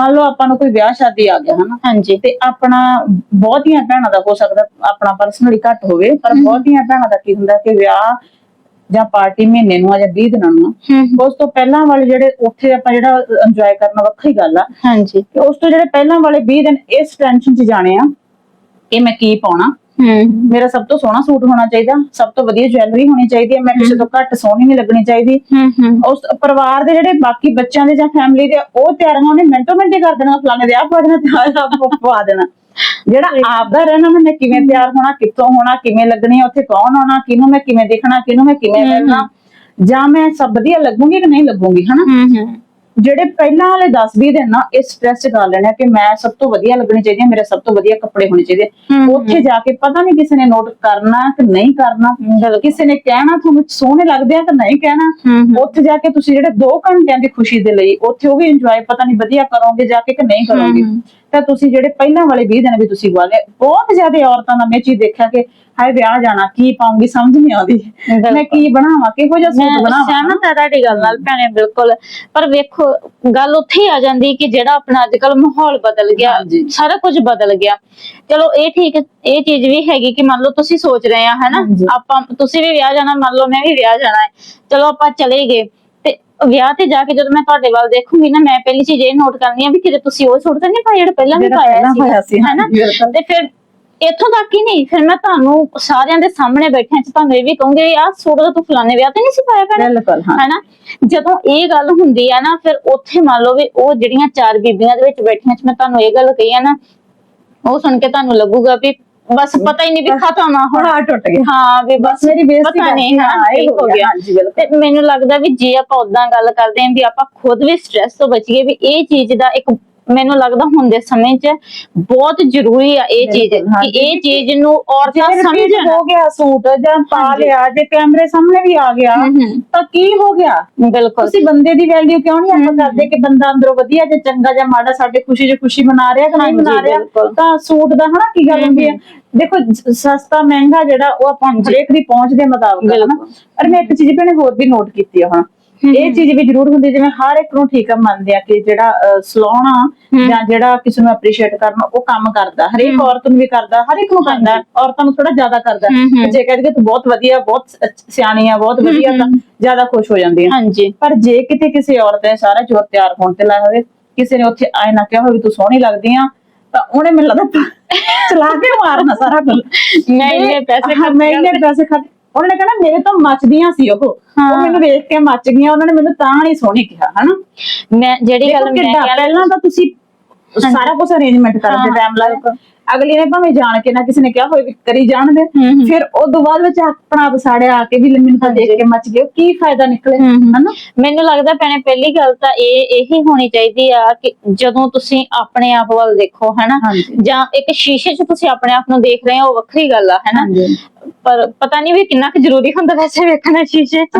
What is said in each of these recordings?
ਮੰਨ ਲਓ ਆਪਾਂ ਨੂੰ ਕੋਈ ਵਿਆਹ ਸ਼ਾਦੀ ਆ ਗਿਆ ਹਨਾ ਹਾਂਜੀ। ਤੇ ਆਪਣਾ ਬਹੁਤੀਆਂ ਭੈਣਾਂ ਦਾ ਹੋ ਸਕਦਾ ਆਪਣਾ ਪਰਸਨਲੀ ਘੱਟ ਹੋਵੇ ਪਰ ਬਹੁਤੀਆਂ ਭੈਣਾਂ ਦਾ ਕੀ ਹੁੰਦਾ ਕਿ ਵਿਆਹ ਜਾਂ ਪਾਰਟੀ ਮਹੀਨੇ ਨੂੰ ਆ ਜਾਂ 20 ਦਿਨਾਂ ਨੂੰ ਉਸ ਤੋਂ ਪਹਿਲਾਂ ਵਾਲੇ ਜਿਹੜੇ ਉੱਥੇ ਆਪਾਂ ਜਿਹੜਾ ਇੰਜੋਏ ਕਰਨਾ ਵੱਖਰੀ ਗੱਲ ਆ। ਹਾਂਜੀ। ਤੇ ਉਸ ਤੋਂ ਜਿਹੜੇ ਪਹਿਲਾਂ ਵਾਲੇ 20 ਦਿਨ ਇਸ ਟੈਨਸ਼ਨ 'ਚ ਜਾਣੇ ਆ ਕਿ ਮੈਂ ਕੀ ਪਾਉਣਾ? ਹੂੰ। ਮੇਰਾ ਸਭ ਤੋਂ ਸੋਹਣਾ ਸੂਟ ਹੋਣਾ ਚਾਹੀਦਾ ਸਭ ਤੋਂ ਵਧੀਆ ਜੁਐਲਰੀ ਹੋਣੀ ਚਾਹੀਦੀ ਹੈ ਮੈਂ ਕਿਸੇ ਤੋਂ ਘੱਟ ਸੋਹਣੀ ਨਹੀਂ ਲੱਗਣੀ ਚਾਹੀਦੀ। ਹੂੰ ਹੂੰ। ਉਸ ਪਰਿਵਾਰ ਦੇ ਜਿਹੜੇ ਬਾਕੀ ਬੱਚਿਆਂ ਦੇ ਜਾਂ ਫੈਮਿਲੀ ਦੇ ਉਹ ਤਿਆਰੀਆਂ ਉਹਨੇ ਮਿੰਟੋ ਮਿੰਟੇ ਕਰ ਦੇਣਾ ਫਲਾਣੇ ਦੇ ਪਾ ਦੇਣਾ ਤੇ ਆਹ ਆਹ ਪਵਾ ਦੇਣਾ। ਜਿਹੜਾ ਆਪਦਾ ਰਹਿਣਾ ਮੈਂ ਕਿਵੇਂ ਤਿਆਰ ਹੋਣਾ ਕਿੱਥੋਂ ਹੋਣਾ ਕਿਵੇਂ ਲੱਗਣੀ ਉੱਥੇ ਕੌਣ ਆਉਣਾ ਕਿਹਨੂੰ ਮੈਂ ਕਿਵੇਂ ਦੇਖਣਾ ਕਿਹਨੂੰ ਮੈਂ ਕਿਵੇਂ ਮਿਲਣਾ। ਜਾਂ ਮੈਂ ਸਭ ਵਧੀਆ ਲੱਗੂਗੀ ਕਿ ਨਹੀਂ ਲੱਗੂਗੀ ਹਨਾ? ਜਿਹੜੇ ਪਹਿਲਾਂ ਵਾਲੇ 10-20 ਦਿਨ ਨਾ ਇਸ ਸਟ੍ਰੈਸ ਕਰ ਲੈਣਾ ਕਿ ਮੈਂ ਸਭ ਤੋਂ ਵਧੀਆ ਲੱਗਣੀ ਚਾਹੀਦੀ ਹੈ ਮੇਰੇ ਸਭ ਤੋਂ ਵਧੀਆ ਕੱਪੜੇ ਹੋਣੇ ਚਾਹੀਦੇ ਉੱਥੇ ਜਾ ਕੇ ਪਤਾ ਨਹੀਂ ਕਿਸੇ ਨੇ ਨੋਟ ਕਰਨਾ ਕਿ ਨਹੀਂ ਕਰਨਾ। ਕਿਸੇ ਨੇ ਕਹਿਣਾ ਤੁਹਾਨੂੰ ਸੋਹਣੇ ਲੱਗਦੇ ਆ ਕਿ ਨਹੀਂ ਕਹਿਣਾ ਉੱਥੇ ਜਾ ਕੇ ਤੁਸੀਂ ਜਿਹੜੇ 2 ਘੰਟਿਆਂ ਦੀ ਖੁਸ਼ੀ ਦੇ ਲਈ ਉੱਥੇ ਉਹ ਵੀ ਇੰਜੋਏ ਪਤਾ ਨਹੀਂ ਵਧੀਆ ਕਰੋਗੇ ਜਾ ਕੇ ਕਿ ਨਹੀਂ ਕਰੋਗੇ। ਤਾਂ ਤੁਸੀਂ ਜਿਹੜੇ ਪਹਿਲਾਂ ਵਾਲੇ 20 ਦਿਨ ਵੀ ਤੁਸੀਂ ਗਵਾਲੇ ਬਹੁਤ ਜ਼ਿਆਦਾ ਔਰਤਾਂ ਦਾ ਮੈਂ ਚੀਜ਼ ਦੇਖਿਆ ਕਿ ਹਾਏ ਵਿਆਹ ਜਾਣਾ ਕੀ ਪਾਉਂਗੀ ਸਮਝ ਨਹੀਂ ਆਉਂਦੀ। ਮੈਂ। ਕੀ ਬਣਾਵਾਂ ਕਿਹੋ ਜਿਹਾ ਸੂਟ ਬਣਾਵਾਂ ਸਹਿਮਤ ਹਾਂ ਤੁਹਾਡੀ ਗੱਲ ਨਾਲ ਭੈਣੇ ਬਿਲਕੁਲ। ਪਰ ਵੇਖੋ ਗੱਲ ਉੱਥੇ ਆ ਜਾਂਦੀ ਕਿ ਜਿਹੜਾ ਆਪਣਾ ਅੱਜ ਕੱਲ ਮਾਹੌਲ ਬਦਲ ਗਿਆ। ਸਾਰਾ ਕੁਝ ਬਦਲ ਗਿਆ। ਚਲੋ ਇਹ ਠੀਕ ਇਹ ਚੀਜ਼ ਵੀ ਹੈਗੀ ਕਿ ਮੰਨ ਲਓ ਤੁਸੀਂ ਸੋਚ ਰਹੇ ਆ ਹੈਨਾ। ਆਪਾਂ ਤੁਸੀਂ ਵੀ ਵਿਆਹ ਜਾਣਾ ਮੰਨ ਲਓ ਮੈਂ ਵੀ ਵਿਆਹ ਜਾਣਾ ਹੈ। ਚਲੋ ਆਪਾਂ ਚਲੇ ਗਏ। ਤੇ ਵਿਆਹ ਤੇ ਜਾ ਕੇ ਜਦੋਂ ਮੈਂ ਤੁਹਾਡੇ ਵੱਲ ਦੇਖੂੰਗੀ ਨਾ ਮੈਂ ਪਹਿਲੀ ਚੀਜ਼ ਇਹ ਨੋਟ ਕਰਨੀ ਆ ਵੀ ਕਿਤੇ ਤੁਸੀਂ ਉਹ ਸੂਟ ਤਾਂ ਨਹੀਂ ਪਾਇਆ ਜਿਹੜਾ ਪਹਿਲਾਂ ਵੀ ਜਿਹੜਾ ਪਾਇਆ ਪਹਿਲਾਂ ਸੀ ਪਾਇਆ ਸੀ, ਬਿਲਕੁਲ। ਤੇ ਫਿਰ ਇੱਥੋਂ ਤੱਕ ਹੀ ਨਹੀਂ ਫਿਰ ਮੈਂ ਤੁਹਾਨੂੰ ਸਾਰਿਆਂ ਦੇ ਸਾਹਮਣੇ ਬੈਠਿਆਂ ਚ ਤੁਹਾਨੂੰ ਇਹ ਵੀ ਕਹੂੰਗੀ ਆਹ ਸੂਟ ਤਾਂ ਤੂੰ ਫਲਾਣੇ ਵਿਆਹ ਤੇ ਨਹੀਂ ਸੀ ਪਾਇਆ ਭੈਣੇ? ਬਿਲਕੁਲ ਹਾਂ। ਹੈਨਾ? ਜਦੋਂ ਇਹ ਗੱਲ ਹੁੰਦੀ ਆ ਨਾ ਫਿਰ ਉੱਥੇ ਮੰਨ ਲਓ ਵੀ ਉਹ ਜਿਹੜੀਆਂ ਚਾਰ ਬੀਬੀਆਂ ਦੇ ਵਿੱਚ ਬੈਠੀਆਂ ਚ ਮੈਂ ਤੁਹਾਨੂੰ ਇਹ ਗੱਲ ਕਹੀ ਆ ਨਾ ਉਹ ਸੁਣ ਕੇ ਤੁਹਾਨੂੰ ਲੱਗੂਗਾ ਵੀ ਬਸ ਪਤਾ ਹੀ ਨਹੀਂ ਵੀ ਖਤਮ ਆ ਹੁਣ। ਹੁਣ ਟੁੱਟ ਗਿਆ ਹਾਂ ਵੀ ਬਸ ਮੇਰੀ ਬੇਇੱਜ਼ਤੀ ਪਤਾ ਨਹੀਂ ਹਾਂ ਇਹ ਹੋ ਗਿਆ। ਹਾਂਜੀ ਬਿਲਕੁਲ। ਤੇ ਮੈਨੂੰ ਲੱਗਦਾ ਵੀ ਜੇ ਆਪਾਂ ਉਦਾਂ ਗੱਲ ਕਰਦੇ ਆਂ ਵੀ ਆਪਾਂ ਖੁਦ ਵੀ ਸਟ੍ਰੈਸ ਤੋਂ ਬਚੀਏ ਵੀ ਇਹ ਚੀਜ਼ ਦਾ ਇੱਕ ਮੈਨੂੰ ਲੱਗਦਾ ਹੁਣ ਦੇ ਸਮੇਂ 'ਚ ਬਹੁਤ ਜ਼ਰੂਰੀ ਆ ਇਹ ਚੀਜ਼ ਕਿ। ਇਹ ਚੀਜ਼ ਨੂੰ ਔਰਤਾਂ ਜੇ ਸਮਝਣ ਹੋ ਗਿਆ ਸੂਟ ਜਾਂ ਪਾ। ਲਿਆ ਜੇ ਕੈਮਰੇ ਸਾਹਮਣੇ ਵੀ ਆ ਗਿਆ। ਤਾਂ ਕੀ ਹੋ ਗਿਆ ਬਿਲਕੁਲ ਤੁਸੀਂ ਬੰਦੇ ਦੀ ਵੈਲਿਊ ਕਿਉਂ ਨਹੀਂ ਆਪਾਂ ਕਰਦੇ ਕਿ ਬੰਦਾ ਅੰਦਰੋਂ ਵਧੀਆ ਜੇ ਚੰਗਾ ਜਾਂ ਮਾੜਾ ਸਾਡੇ ਖੁਸ਼ੀ 'ਚ ਖੁਸ਼ੀ ਮਨਾ ਰਿਹਾ ਕਿ ਨਹੀਂ ਮਨਾ ਰਿਹਾ। ਤਾਂ ਸੂਟ ਦਾ ਹਨਾ ਕੀ ਗੱਲ ਹੁੰਦੀ ਹੈ ਦੇਖੋ ਜ- ਸਸਤਾ ਮਹਿੰਗਾ ਜਿਹੜਾ ਉਹ ਆਪਾਂ ਹਰੇਕ ਦੀ ਪਹੁੰਚ ਦੇ ਮੁਤਾਬਕ ਹੈ ਨਾ। ਪਰ ਮੈਂ ਇੱਕ ਚੀਜ਼ ਭੈਣੇ ਹੋਰ ਵੀ ਨੋਟ ਕੀਤੀ ਆ ਹੁਣ ਇਹ ਚੀਜ਼ ਵੀ ਜ਼ਰੂਰ ਹੁੰਦੀ ਜਿਵੇਂ ਹਰ ਇੱਕ ਨੂੰ ਠੀਕ ਆ ਮੰਨਦੇ ਆ ਕਿ ਜਿਹੜਾ ਸਲਾਉਣਾ ਜਾਂ ਜਿਹੜਾ ਕਿਸੇ ਨੂੰ ਅਪਰੀਸ਼ੀਏਟ ਕਰਨਾ ਉਹ ਕੰਮ ਕਰਦਾ। ਹਰੇਕ ਔਰਤ ਨੂੰ ਵੀ ਕਰਦਾ ਹਰ ਇੱਕ ਨੂੰ ਕਰਦਾ ਔਰਤਾਂ ਨੂੰ ਥੋੜਾ ਜ਼ਿਆਦਾ ਕਰਦਾ। ਜੇ ਕਹਿੰਦੇ ਕਿ ਤੂੰ ਬਹੁਤ ਵਧੀਆ ਬਹੁਤ ਸਿਆਣੀ ਆ ਬਹੁਤ ਵਧੀਆ ਤਾਂ ਜ਼ਿਆਦਾ ਖੁਸ਼ ਹੋ ਜਾਂਦੀ ਆ। ਹਾਂਜੀ। ਪਰ ਜੇ ਕਿਤੇ ਕਿਸੇ ਔਰਤ ਨੇ ਸਾਰਾ ਜੋਰ ਤਿਆਰ ਹੋਣ ਤੇ ਲਾਇਆ ਹੋਵੇ ਕਿਸੇ ਨੇ ਉੱਥੇ ਆਏ ਨਾ ਕਿਹਾ ਹੋਵੇ ਤੂੰ ਸੋਹਣੀ ਲੱਗਦੀ ਆ ਤਾਂ ਉਹਨੇ ਮੈਨੂੰ ਲੱਗਦਾ ਚਲਾ ਕੇ ਮਾਰਨਾ ਸਾਰਾ ਕੁਝ ਮੈਂ ਇੰਨੇ ਪੈਸੇ ਹਾਂ, ਮੈਂ ਇੰਨੇ ਪੈਸੇ ਖਰਚ ਉਹਨੇ ਕਹਿਣਾ ਮੇਰੇ ਤੋਂ ਮੱਚਦੀਆਂ ਸੀ ਉਹ। ਮੈਨੂੰ ਵੇਖ ਕੇ ਮੱਚ ਗਈਆਂ ਉਹਨਾਂ ਨੇ ਮੈਨੂੰ ਤਾਂ ਨਹੀਂ ਸੋਹਣੀ ਕਿਹਾ ਹਨਾ? ਮੈਂ ਜਿਹੜੀ ਗੱਲ ਮੈਂ ਪਹਿਲਾਂ ਤਾਂ ਤੁਸੀਂ ਸਾਰਾ ਕੁਝ ਅਰੇਂਜਮੈਂਟ ਕਰਨ ਹਾਂ, ਦੇ ਟਾਈਮ ਲਾਇਆ ਅਗਲੀ ਨੇ ਭਾਵੇਂ ਜਾਣ ਕੇ ਨਾ ਕਿਸੇ ਨੇ ਕਿਹਾ ਹੋਵੇ ਵੀ ਕਰੀ ਜਾਣ ਦੇ। ਫਿਰ ਉਹ ਤੋਂ ਬਾਅਦ ਵਿੱਚ ਆਪਣਾ ਵਸਾੜਿਆ ਆ ਕੇ ਵੀ ਮੈਨੂੰ ਤਾਂ ਦੇਖ ਕੇ ਮੱਚ ਗਏ ਕੀ ਫਾਇਦਾ ਨਿਕਲੇ। ਹਨਾ ਮੈਨੂੰ ਲੱਗਦਾ ਭੈਣੇ ਪਹਿਲੀ ਗੱਲ ਤਾਂ ਇਹ ਇਹੀ ਹੋਣੀ ਚਾਹੀਦੀ ਆ ਕਿ ਜਦੋਂ ਤੁਸੀਂ ਆਪਣੇ ਆਪ ਵੱਲ ਦੇਖੋ ਹੈਨਾ। ਜਾਂ ਇੱਕ ਸ਼ੀਸ਼ੇ 'ਚ ਤੁਸੀਂ ਆਪਣੇ ਆਪ ਨੂੰ ਦੇਖ ਰਹੇ ਹੋ ਉਹ ਵੱਖਰੀ ਗੱਲ ਆ ਹੈਨਾ। ਪਰ ਪਤਾ ਨਹੀਂ ਵੀ ਕਿੰਨਾ ਕੁ ਜ਼ਰੂਰੀ ਹੁੰਦਾ ਵੈਸੇ ਵੇਖਣਾ ਸ਼ੀਸ਼ੇ 'ਚ।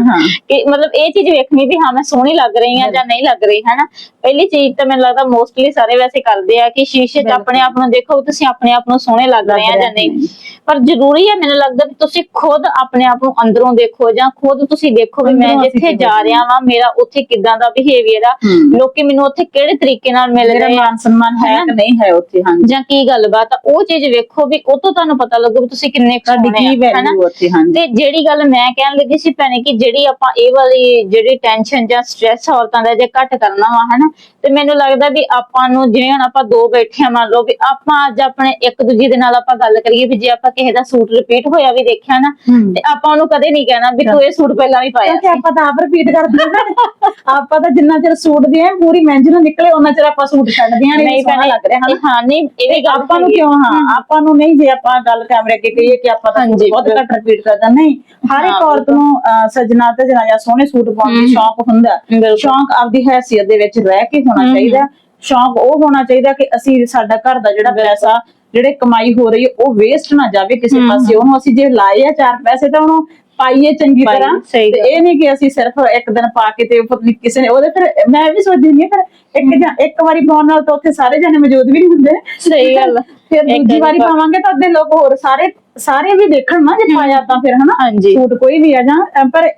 ਕਿ ਮਤਲਬ ਇਹ ਚੀਜ਼ ਵੇਖਣੀ ਵੀ ਹਾਂ ਮੈਂ ਸੋਹਣੀ ਲੱਗ ਰਹੀ ਹਾਂ ਜਾਂ ਨਹੀਂ ਲੱਗ ਰਹੀ ਹੈਨਾ ਪਹਿਲੀ ਚੀਜ਼ ਤਾਂ ਮੈਨੂੰ ਲੱਗਦਾ ਮੋਸਟਲੀ ਸਾਰੇ ਵੈਸੇ ਕਰਦੇ ਆ ਕਿ ਸ਼ੀਸ਼ੇ 'ਚ ਆਪਣੇ ਆਪ ਨੂੰ ਦੇਖੋ ਤੁਸੀਂ ਆਪਣੇ ਆਪ ਨੂੰ ਸੋਹਣੇ ਲੱਗ ਰਹੇ ਆ ਜਾਂ ਨਹੀਂ। ਪਰ ਜ਼ਰੂਰੀ ਹੈ ਮੈਨੂੰ ਲੱਗਦਾ ਵੀ ਤੁਸੀਂ ਖੁਦ ਆਪਣੇ ਆਪ ਨੂੰ ਅੰਦਰੋਂ ਦੇਖੋ ਜਾਂ ਖੁਦ ਤੁਸੀਂ ਦੇਖੋ ਵੀ ਮੈਂ ਜਿੱਥੇ ਜਾ ਰਿਹਾ ਵਾਂ ਮੇਰਾ ਉੱਥੇ ਕਿਦਾਂ ਦਾ ਬਿਹੇਵੀਅਰ ਆ। ਲੋਕੀ ਮੈਨੂੰ ਉੱਥੇ ਕਿਹੜੇ ਤਰੀਕੇ ਨਾਲ ਮਿਲ ਰਹੇ ਆ? ਮਾਨ ਸਨਮਾਨ ਹੈ? ਕਿ ਨਹੀਂ ਹੈ ਉੱਥੇ ਹਾਂਜੀ। ਜਾਂ ਕੀ ਗੱਲਬਾਤ ਆ? ਉਹ ਚੀਜ਼ ਵੇਖੋ ਵੀ ਉਹ ਤੋਂ ਤੁਹਾਨੂੰ ਪਤਾ ਲੱਗੂ ਵੀ ਤੁਸੀਂ ਕਿੰਨੇ ਸੋਹਣੇ ਕੀ ਵੈਲਿਊ ਉੱਥੇ ਹਾਂਜੀ। ਤੇ ਜਿਹੜੀ ਗੱਲ ਮੈਂ ਕਹਿਣ ਲੱਗੀ ਸੀ ਭੈਣੇ ਕਿ ਜਿਹੜੀ ਆਪਾਂ ਇਹ ਵਾਲੀ ਜਿਹੜੀ ਟੈਨਸ਼ਨ ਜਾਂ ਸਟ੍ਰੈਸ ਔਰਤਾਂ ਦਾ ਜੇ ਘੱਟ ਕਰਨਾ ਵਾ ਹਨਾ? ਤੇ ਮੈਨੂੰ ਲੱਗਦਾ ਵੀ ਆਪਾਂ ਨੂੰ ਜਿਵੇਂ ਹੁਣ ਆਪਾਂ ਦੋ ਬੈਠੇ ਆ ਮੰਨ ਲਓ ਵੀ ਆਪਾਂ ਅੱਜ ਆਪਣੇ ਇੱਕ ਦੂਜੇ ਦੇ ਨਾਲ ਆਪਾਂ ਗੱਲ ਕਰੀਏ ਵੀ ਜੇ ਆਪਾਂ ਕਿਸੇ ਦਾ ਸੂਟ ਰਿਪੀਟ ਹੋਇਆ ਵੀ ਦੇਖਿਆ ਨਾ। ਤੇ ਆਪਾਂ ਉਹਨੂੰ ਕਦੇ ਨਹੀਂ ਕਹਿਣਾ ਵੀ ਤੂੰ ਇਹ ਸੂਟ ਪਹਿਲਾਂ ਵੀ ਪਾਇਆ ਕਿਉਂਕਿ ਆਪਾਂ ਤਾਂ ਆਪ ਰਿਪੀਟ ਕਰਦੇ ਹਾਂ ਆਪਾਂ ਤਾਂ ਜਿੰਨਾ ਚਿਰ ਸੂਟ ਦੇ ਆ ਪੂਰੀ ਮਹਿੰਜ ਨਾ ਨਿਕਲੇ ਉਹਨਾਂ ਚਿਰ ਆਪਾਂ ਸੂਟ ਛੱਡਦੀਆਂ ਨਹੀਂ ਨਹੀਂ ਸੋਹਣਾ ਲੱਗ ਰਿਹਾ ਇਹ ਹਾਂ ਨਹੀਂ ਇਹ ਵੀ ਗੱਲ ਆਪਾਂ ਨੂੰ ਆ। ਕਿਉਂ ਹਾਂ ਆਪਾਂ ਨੂੰ ਨਹੀਂ ਜੇ ਆਪਾਂ ਗੱਲ ਕੈਮਰੇ ਅੱਗੇ ਕਹੀਏ ਕਿ ਆਪਾਂ ਤਾਂ ਬਹੁਤ ਘੱਟ ਰਿਪੀਟ ਕਰਦਾ ਨਹੀਂ ਹਰ ਇੱਕ ਹਾਂ, ਔਰਤ ਨੂੰ ਸਜਣਾ ਤੇ ਜਨਾ ਜਾਂ ਸੋਹਣੇ ਸੂਟ ਪਾਉਣ ਦੀ ਸ਼ੌਂਕ ਹੁੰਦਾ। ਹੈ। ਸ਼ੌਂਕ ਆਪਦੀ ਹੈਸੀਅਤ ਦੇ ਵਿੱਚ ਰਹਿ ਕੇ ਹੋਣਾ ਚਾਹੀਦਾ। ਸ਼ੌਂਕ ਉਹ ਹੋਣਾ ਚਾਹੀਦਾ ਕਿ ਅਸੀਂ ਸਾਡਾ ਘਰ ਦਾ ਜਿਹੜਾ ਪੈਸਾ ਜਿਹੜੇ ਕਮਾਈ ਹੋ ਰਹੀ ਹੈ ਉਹ ਵੇਸਟ ਨਾ ਜਾਵੇ ਕਿਸੇ ਪਾਸੇ। ਉਹਨੂੰ ਅਸੀਂ ਜੇ ਲਾਏ ਆ ਚਾਰ ਪੈਸੇ ਤਾਂ ਉਹਨੂੰ ਪਾਈਏ ਚੰਗੀ ਤਰ੍ਹਾਂ। ਤੇ। ਇਹ ਨਹੀਂ ਕਿ ਅਸੀਂ ਸਿਰਫ ਇੱਕ ਦਿਨ ਪਾ ਕੇ ਤੇ ਪਤਾ ਨੀ ਕਿਸੇ ਨੇ ਉਹਦੇ ਫਿਰ ਮੈਂ ਵੀ ਸੋਚਦੀ ਨਹੀਂ ਫਿਰ ਇੱਕ ਜਾਂ ਇੱਕ ਵਾਰੀ ਪਾਉਣ ਨਾਲ ਤਾਂ ਉੱਥੇ ਸਾਰੇ ਜਣੇ ਮੌਜੂਦ ਵੀ ਨਹੀਂ ਹੁੰਦੇ। ਸਹੀ ਗੱਲ। ਫਿਰ ਦੂਜੀ ਵਾਰੀ ਪਾਵਾਂਗੇ ਤਾਂ ਅੱਧੇ ਲੋਕ ਹੋਰ ਸਾਰੇ ਸਾਰੇ ਵੀ ਦੇਖਣ ਨਾ ਜੇ ਪਾਇਆ ਤਾਂ ਫਿਰ ਹਨਾ? ਹਾਂਜੀ। ਸੂਟ ਕੋਈ ਵੀ ਆ ਜਾਂ ਪਰ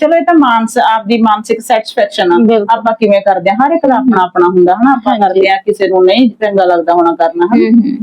ਚਲੋ ਇਹ ਤਾਂ ਮਾਨਸ ਆਪਦੀ ਮਾਨਸਿਕ ਸੈਟੀਸਫੈਕਸ਼ਨ ਆ। ਆਪਾਂ ਕਿਵੇਂ ਕਰਦੇ ਆ ਹਰ ਇੱਕ ਦਾ ਆਪਣਾ ਆਪਣਾ ਹੁੰਦਾ ਹਨਾ? ਆਪਾਂ। ਕਰਦੇ ਆ ਕਿਸੇ ਨੂੰ ਨਹੀਂ ਚੰਗਾ ਲੱਗਦਾ ਹੋਣਾ ਕਰਨਾ ਹਨਾ?